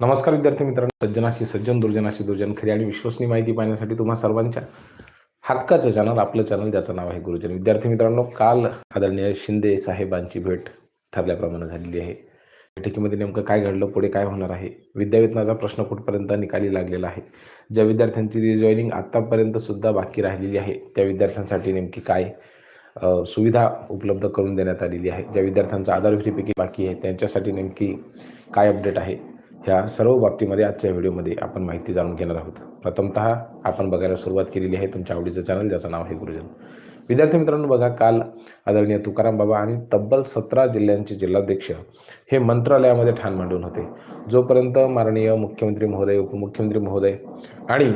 नमस्कार विद्यार्थी मित्रांनो. सज्जनाशी सज्जन दुर्जनाशी दुर्जन खरी आणि विश्वसनीय माहिती पाहण्यासाठी तुम्हा सर्वांच्या हक्काचं चॅनल आपलं चॅनल ज्याचं नाव आहे गुरुजन. विद्यार्थी मित्रांनो काल आदरणीय शिंदे साहेबांची भेट ठरल्याप्रमाणे झालेली आहे. बैठकीमध्ये नेमकं काय घडलं पुढे काय होणार आहे? विद्यावेतनाचा प्रश्न कुठपर्यंत निकाली लागलेला आहे? ज्या विद्यार्थ्यांची रिजॉईनिंग आत्तापर्यंत सुद्धा बाकी राहिलेली आहे त्या विद्यार्थ्यांसाठी नेमकी काय सुविधा उपलब्ध करून देण्यात आलेली आहे? ज्या विद्यार्थ्यांचा आधार व्हेरिफिकेशन बाकी आहे त्यांच्यासाठी नेमकी काय अपडेट आहे? ह्या सर्व बाबतीमध्ये आजच्या व्हिडिओमध्ये आपण माहिती जाणून घेणार आहोत. प्रथमतः आपण बघायला सुरुवात केलेली आहे तुमच्या आवडीचं चॅनल ज्याचं नाव आहे गुरुजन. विद्यार्थी मित्रांनो बघा काल आदरणीय तुकाराम बाबा आणि तब्बल सतरा जिल्ह्यांचे जिल्हाध्यक्ष हे मंत्रालयामध्ये ठाण मांडून होते. जोपर्यंत माननीय मुख्यमंत्री महोदय उपमुख्यमंत्री महोदय आणि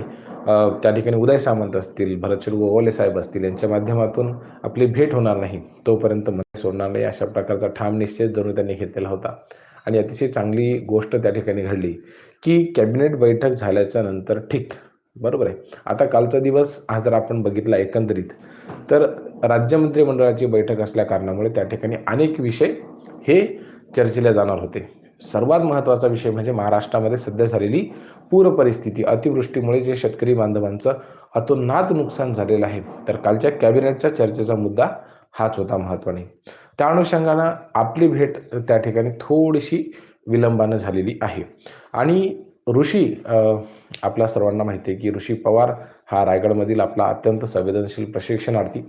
त्या ठिकाणी उदय सामंत असतील भरतशेठ गोवाले साहेब असतील यांच्या माध्यमातून आपली भेट होणार नाही तोपर्यंत मंत्री सोडणार नाही अशा प्रकारचा ठाम निश्चय जणू त्यांनी घेतलेला होता. आणि अतिशय चांगली गोष्ट त्या ठिकाणी घडली की कॅबिनेट बैठक झाल्याच्यानंतर ठीक बरोबर आहे. आता कालचा दिवस हा जर आपण बघितला एकंदरीत तर राज्य मंत्रिमंडळाची बैठक असल्या कारणामुळे त्या ठिकाणी अनेक विषय हे चर्चेला जाणार होते. सर्वात महत्त्वाचा विषय म्हणजे महाराष्ट्रामध्ये सध्या झालेली पूर परिस्थिती अतिवृष्टीमुळे जे शेतकरी बांधवांचं अतोनात नुकसान झालेलं आहे तर कालच्या कॅबिनेटच्या चर्चेचा मुद्दा हाच होता महत्त्वाने. त्या अनुषंगानं आपली भेट त्या ठिकाणी थोडीशी विलंबानं झालेली आहे. आणि ऋषी आपल्या सर्वांना माहिती आहे की ऋषी पवार हा रायगडमधील आपला अत्यंत संवेदनशील प्रशिक्षणार्थी.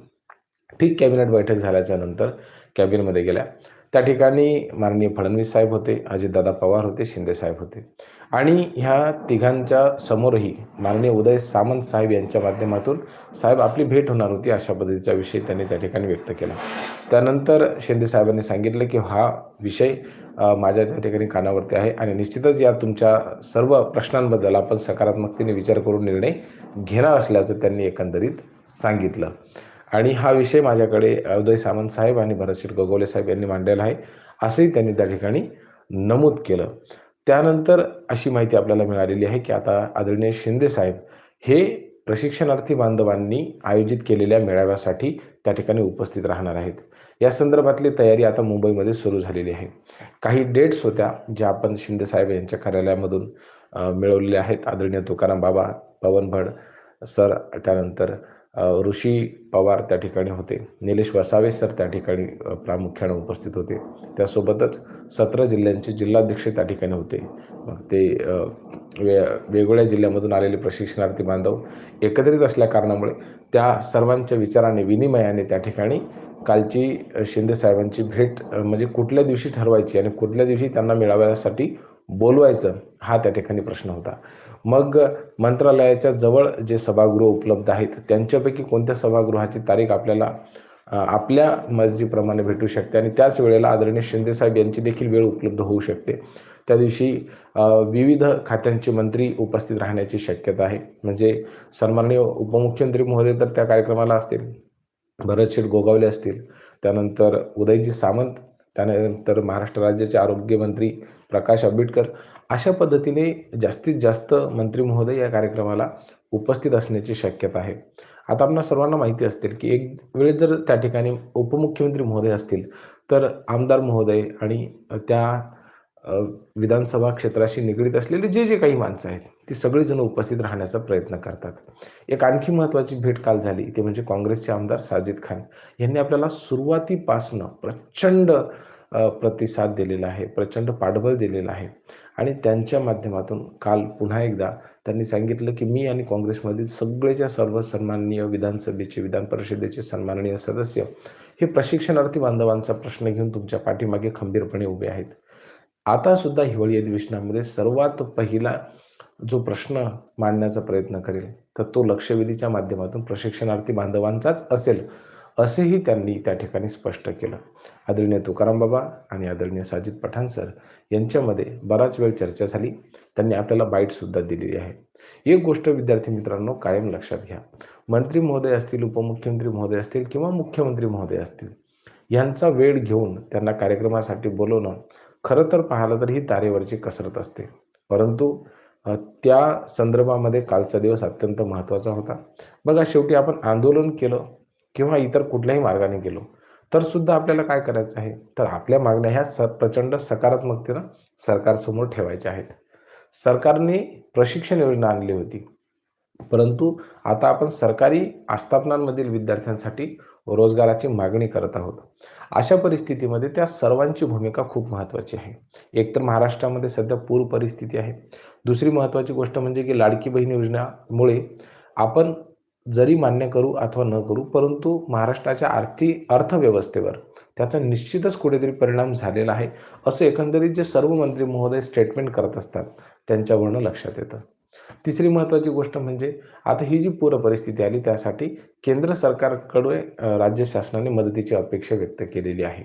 ठीक कॅबिनेट बैठक झाल्याच्यानंतर कॅबिनमध्ये गेल्या. त्या ठिकाणी माननीय फडणवीस साहेब होते अजितदादा पवार होते शिंदे साहेब होते. आणि ह्या तिघांच्या समोरही माननीय उदय सामंत साहेब यांच्या माध्यमातून साहेब आपली भेट होणार होती अशा पद्धतीचा विषय त्यांनी त्या ठिकाणी व्यक्त केला. त्यानंतर शिंदे साहेबांनी सांगितलं की हा विषय माझ्या त्या ठिकाणी कानावरती आहे आणि निश्चितच या तुमच्या सर्व प्रश्नांबद्दल आपण सकारात्मकतेने विचार करून निर्णय घेणार असल्याचं त्यांनी एकंदरीत सांगितलं. आणि हा विषय माझ्याकडे उदय सामंत साहेब आणि भरतशेठ गोगोले साहेब यांनी मांडलेला आहे असंही त्यांनी त्या ठिकाणी नमूद केलं. त्यानंतर अशी माहिती आपल्याला मिळालेली आहे की आता आदरणीय शिंदे साहेब हे प्रशिक्षणार्थी बांधवांनी आयोजित केलेल्या मेळाव्यासाठी त्या ठिकाणी उपस्थित राहणार आहेत. या संदर्भातली तयारी आता मुंबईमध्ये सुरू झालेली आहे. काही डेट्स होत्या ज्या आपण शिंदे साहेब यांच्या कार्यालयामधून मिळवलेल्या आहेत. आदरणीय तुकाराम बाबा पवन भड सर त्यानंतर ऋषी पवार त्या ठिकाणी होते. निलेश वसावे सर त्या ठिकाणी प्रामुख्याने उपस्थित होते. त्यासोबतच सतरा जिल्ह्यांचे जिल्हाध्यक्ष त्या ठिकाणी होते. मग ते वे वेगवेगळ्या जिल्ह्यामधून आलेले प्रशिक्षणार्थी बांधव एकत्रित असल्या कारणामुळे त्या सर्वांच्या विचाराने विनिमयाने त्या ठिकाणी कालची अ, शिंदे साहेबांची भेट म्हणजे कुठल्या दिवशी ठरवायची आणि कुठल्या दिवशी त्यांना मिळाव्यासाठी बोलवायचं हा त्या ठिकाणी प्रश्न होता. मग मंत्रालयाच्या जवळ जे सभागृह उपलब्ध आहेत त्यांच्यापैकी कोणत्या सभागृहाची तारीख आपल्याला आपल्या मर्जीप्रमाणे भेटू शकते? आणि त्याच वेळेला आदरणीय शिंदेसाहेब यांची देखील वेळ उपलब्ध होऊ शकते. त्या दिवशी विविध खात्यांचे मंत्री उपस्थित राहण्याची शक्यता आहे. म्हणजे सन्माननीय उपमुख्यमंत्री महोदय तर त्या कार्यक्रमाला असतील भरतशेठ गोगावले असतील त्यानंतर उदयजी सामंत त्यानंतर महाराष्ट्र राज्याचे आरोग्यमंत्री प्रकाश आंबेडकर अशा पद्धतीने जास्तीत जास्त मंत्री महोदय या कार्यक्रमाला उपस्थित असण्याची शक्यता आहे. आता आपणा सर्वांना माहिती असतील की एक वेळेस जर त्या ठिकाणी उपमुख्यमंत्री महोदय असतील तर आमदार महोदय आणि त्या विधानसभा क्षेत्राशी निगडीत असलेले जे जे काही माणसं आहेत ती सगळेजण उपस्थित राहण्याचा प्रयत्न करतात. एक आणखी महत्त्वाची भेट काल झाली ते म्हणजे काँग्रेसचे आमदार साजिद खान यांनी आपल्याला सुरुवातीपासनं प्रचंड प्रतिसाद दिलेला आहे प्रचंड पाठबळ दिलेलं आहे. आणि त्यांच्या माध्यमातून काल पुन्हा एकदा त्यांनी सांगितलं की मी आणि काँग्रेसमधील सगळेच्या सर्व सन्माननीय विधानसभेचे विधान परिषदेचे सन्माननीय सदस्य हे प्रशिक्षणार्थी बांधवांचा प्रश्न घेऊन तुमच्या पाठीमागे खंबीरपणे उभे आहेत. आता सुद्धा हिवाळी अधिवेशनामध्ये सर्वात पहिला जो प्रश्न मांडण्याचा प्रयत्न करेल तर तो लक्षवेधीच्या माध्यमातून प्रशिक्षणार्थी बांधवांचाच असेल असेही त्यांनी त्या ठिकाणी स्पष्ट केलं. आदरणीय तुकाराम बाबा आणि आदरणीय साजिद पठाण सर यांच्यामध्ये बराच वेळ चर्चा झाली. त्यांनी आपल्याला बाईटसुद्धा दिलेली आहे. एक गोष्ट विद्यार्थी मित्रांनो कायम लक्षात घ्या. मंत्री महोदय असतील उपमुख्यमंत्री महोदय असतील किंवा मुख्यमंत्री महोदय असतील यांचा वेळ घेऊन त्यांना कार्यक्रमासाठी बोलवणं खरं तर पाहिलं तर ही तारेवरची कसरत असते. परंतु त्या संदर्भामध्ये कालचा दिवस अत्यंत महत्त्वाचा होता. बघा शेवटी आपण आंदोलन केलं किंवा इतर कुठल्याही मार्गाने गेलो तर सुद्धा आपल्याला काय करायचं आहे? तर आपल्या मागण्या ह्या स प्रचंड सकारात्मकतेनं सरकारसमोर ठेवायच्या आहेत. सरकारने प्रशिक्षण योजना आणली होती. परंतु आता आपण सरकारी आस्थापनांमधील विद्यार्थ्यांसाठी रोजगाराची मागणी करत आहोत. अशा परिस्थितीमध्ये त्या सर्वांची भूमिका खूप महत्त्वाची आहे. एकतर महाराष्ट्रामध्ये सध्या पूर परिस्थिती आहे. दुसरी महत्त्वाची गोष्ट म्हणजे की लाडकी बहीण योजनेमुळे आपण जरी मान्य करू अथवा न करू परंतु महाराष्ट्राच्या आर्थिक अर्थव्यवस्थेवर त्याचा निश्चितच कुठेतरी परिणाम झालेला आहे असं एकंदरीत जे सर्व मंत्री महोदय स्टेटमेंट करत असतात त्यांच्यावरनं लक्षात येतं. तिसरी महत्त्वाची गोष्ट म्हणजे आता ही जी पूर परिस्थिती आली त्यासाठी केंद्र सरकारकडे राज्य शासनाने मदतीची अपेक्षा व्यक्त केलेली आहे.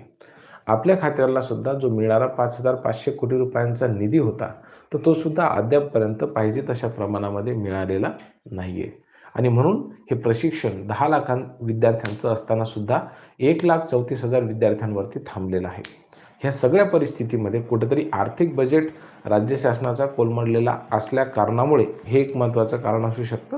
आपल्या खात्याला सुद्धा जो मिळणारा पाच हजार पाचशे कोटी रुपयांचा निधी होता तर तो सुद्धा अद्यापपर्यंत पाहिजे तशा प्रमाणामध्ये मिळालेला नाही आहे आणि म्हणून हे प्रशिक्षण दहा लाखां विद्यार्थ्यांचं असताना सुद्धा एक लाख चौतीस हजार विद्यार्थ्यांवरती थांबलेलं आहे. ह्या सगळ्या परिस्थितीमध्ये कुठेतरी आर्थिक बजेट राज्य शासनाचा कोलमडलेला असल्या कारणामुळे हे एक महत्त्वाचं कारण असू शकतं.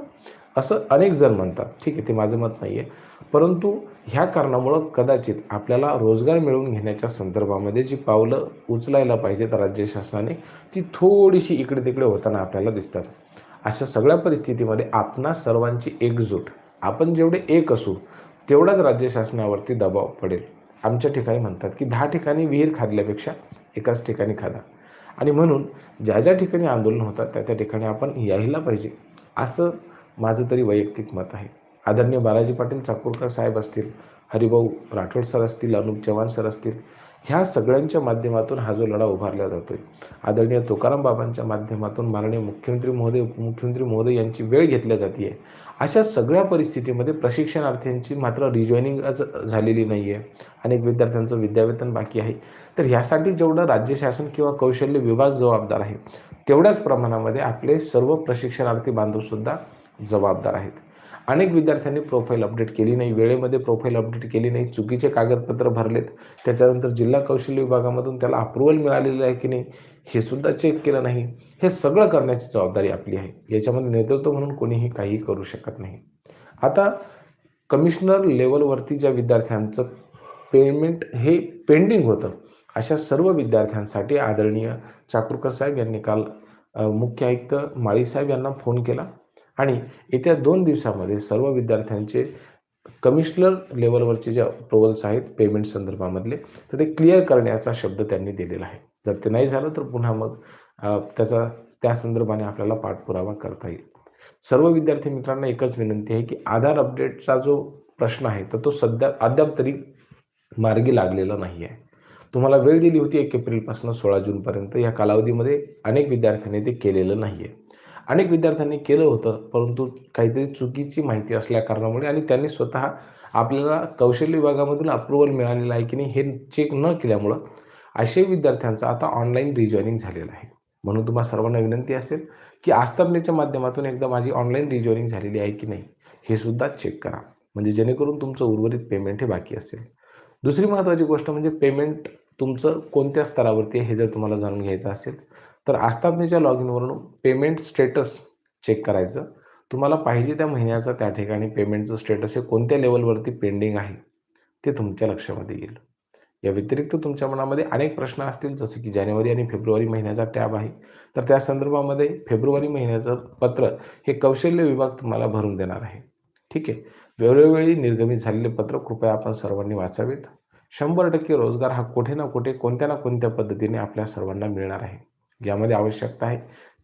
असं अनेक जण म्हणतात. ठीक आहे ते माझं मत नाही आहे परंतु ह्या कारणामुळं कदाचित आपल्याला रोजगार मिळवून घेण्याच्या संदर्भामध्ये जी पावलं उचलायला पाहिजेत राज्य शासनाने ती थोडीशी इकडे तिकडे होताना आपल्याला दिसतात. अशा सगळ्या परिस्थितीमध्ये आपणा सर्वांची एकजूट. आपण जेवढे एक असू तेवढाच राज्य शासनावरती दबाव पडेल. आमच्या ठिकाणी म्हणतात की दहा ठिकाणी विहीर खाल्ल्यापेक्षा एकाच ठिकाणी खादा. आणि म्हणून ज्या ज्या ठिकाणी आंदोलन होतात त्या त्या ठिकाणी आपण यायला पाहिजे असं माझं तरी वैयक्तिक मत आहे. आदरणीय बालाजी पाटील चाकूरकर साहेब असतील हरिभाऊ राठोड सर असतील अनुप चव्हाण सर असतील ह्या सगळ्यांच्या माध्यमातून हा जो लढा उभारला जातो आहे आदरणीय तुकाराम बाबांच्या माध्यमातून माननीय मुख्यमंत्री महोदय उपमुख्यमंत्री महोदय यांची वेळ घेतल्या जाते आहे अशा सगळ्या परिस्थितीमध्ये प्रशिक्षणार्थ्यांची मात्र रिजॉईनिंगच झालेली नाही आहे अनेक विद्यार्थ्यांचं विद्यावेतन बाकी आहे. तर ह्यासाठी जेवढं राज्य शासन किंवा कौशल्य विभाग जबाबदार आहे तेवढ्याच प्रमाणामध्ये आपले सर्व प्रशिक्षणार्थी बांधवसुद्धा जबाबदार आहेत. अनेक विद्यार्थ्यांनी प्रोफाईल अपडेट केली नाही. वेळेमध्ये प्रोफाईल अपडेट केली नाही. चुकीचे कागदपत्र भरलेत. त्याच्यानंतर जिल्हा कौशल्य विभागामधून त्याला अप्रुव्हल मिळालेलं आहे की नाही हे सुद्धा चेक केलं नाही. हे सगळं करण्याची जबाबदारी आपली आहे. याच्यामध्ये नेतृत्व म्हणून कोणीही काहीही करू शकत नाही. आता कमिशनर लेवलवरती ज्या विद्यार्थ्यांचं पेमेंट हे पेंडिंग होतं अशा सर्व विद्यार्थ्यांसाठी आदरणीय चाकूरकर साहेब यांनी काल मुख्य आयुक्त माळीसाहेब यांना फोन केला. आणि येत्या दोन दिवसामध्ये सर्व विद्यार्थ्यांचे कमिशनर लेवलवरचे जे अप्रुव्हल्स आहेत पेमेंट संदर्भामधले तर ते क्लिअर करण्याचा शब्द त्यांनी दिलेला आहे. जर ते नाही झालं तर पुन्हा मग त्याचा त्या संदर्भाने आपल्याला पाठपुरावा करता येईल. सर्व विद्यार्थी मित्रांना एकच विनंती आहे की आधार अपडेटचा जो प्रश्न आहे तर तो सध्या अद्याप तरी मार्गी लागलेला नाही आहे. तुम्हाला वेळ दिली होती एक एप्रिलपासून सोळा जूनपर्यंत. या कालावधीमध्ये अनेक विद्यार्थ्यांनी ते केलेलं नाही आहे अनेक विद्यार्थ्यांनी केलं होतं परंतु काहीतरी चुकीची माहिती असल्या कारणामुळे आणि त्यांनी स्वतः आपल्याला कौशल्य विभागामधून अप्रुव्हल मिळालेलं आहे की नाही हे चेक न केल्यामुळं असे विद्यार्थ्यांचं आता ऑनलाईन रिजॉईनिंग झालेलं आहे. म्हणून तुम्हाला सर्वांना विनंती असेल की आस्थापनेच्या माध्यमातून एकदा माझी ऑनलाईन रिजॉईनिंग झालेली आहे की नाही हे सुद्धा चेक करा. म्हणजे जेणेकरून तुमचं उर्वरित पेमेंट हे बाकी असेल. दुसरी महत्त्वाची गोष्ट म्हणजे पेमेंट तुमचं कोणत्या स्तरावरती आहे हे जर तुम्हाला जाणून घ्यायचं असेल तर आस्थापनेच्या लॉग इनवरून पेमेंट स्टेटस चेक करायचं. तुम्हाला पाहिजे त्या महिन्याचा त्या ठिकाणी पेमेंटचं स्टेटस हे कोणत्या लेवलवरती पेंडिंग आहे ते तुमच्या लक्षामध्ये येईल. या व्यतिरिक्त तुमच्या मनामध्ये अनेक प्रश्न असतील जसे की जानेवारी आणि फेब्रुवारी महिन्याचा टॅब आहे. तर त्या संदर्भामध्ये फेब्रुवारी महिन्याचं पत्र हे कौशल्य विभाग तुम्हाला भरून देणार आहे. ठीक आहे? वेळोवेळी निर्गमित झालेले पत्र कृपया आपण सर्वांनी वाचावेत. शंभर टक्के रोजगार हा कुठे ना कुठे कोणत्या ना कोणत्या पद्धतीने आपल्या सर्वांना मिळणार आहे. यामध्ये आवश्यकता आहे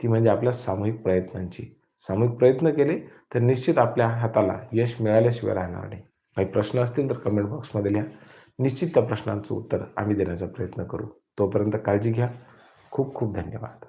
ती म्हणजे आपल्या सामूहिक प्रयत्नांची. सामूहिक प्रयत्न केले तर निश्चित आपल्या हाताला यश मिळाल्याशिवाय राहणार नाही. काही प्रश्न असतील तर कमेंट बॉक्समध्ये लिहा. निश्चित त्या प्रश्नांचं उत्तर आम्ही देण्याचा प्रयत्न करू. तोपर्यंत काळजी घ्या. खूप खूप धन्यवाद.